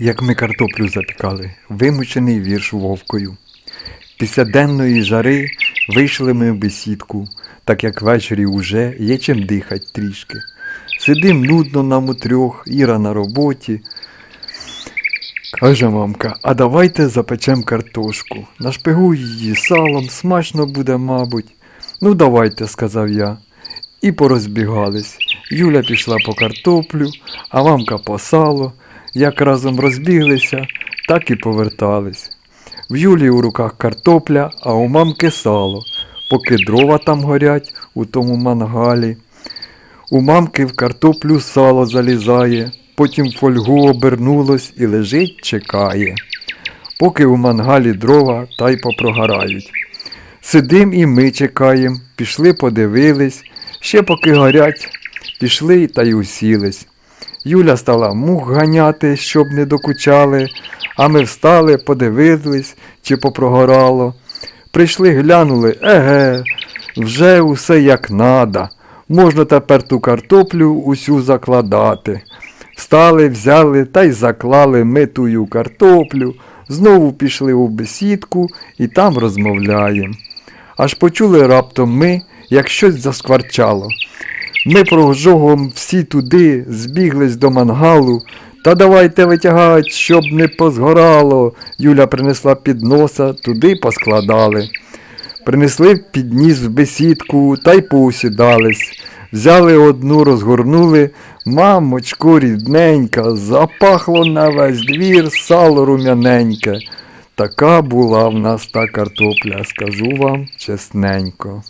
як ми картоплю запікали, вимучений вірш вовкою. Після денної жари вийшли ми в бесідку, так як ввечері уже є чим дихать трішки. Сидим нудно нам у трьох, Іра на роботі. Каже мамка, а давайте запечем картошку. Нашпигуй її салом, смачно буде, мабуть. Ну давайте, сказав я. І порозбігались. Юля пішла по картоплю, а мамка по сало. Як разом розбіглися, так і повертались. В Юлі у руках картопля, а у мамки сало, поки дрова там горять у тому мангалі. У мамки в картоплю сало залізає, потім фольгу обернулось і лежить, чекає. Поки у мангалі дрова та й попрогорають. Сидим і ми чекаєм, пішли подивились, ще поки горять, пішли та й усілись. Юля стала мух ганяти, щоб не докучали, а ми встали, подивились, чи попрогорало. Прийшли, глянули, еге, вже усе як надо. Можна тепер ту картоплю усю закладати. Встали, взяли та й заклали ми тую картоплю, знову пішли у бесідку і там розмовляємо. Аж почули раптом ми, як щось заскварчало. Ми прожогом всі туди збіглись до мангалу. Та давайте витягать, щоб не позгорало. Юля принесла підноса, туди поскладали. Принесли підніс в бесідку та й поусідались. Взяли одну, розгорнули. Мамочко рідненька, запахло на весь двір сало рум'яненьке. Така була в нас та картопля, скажу вам чесненько.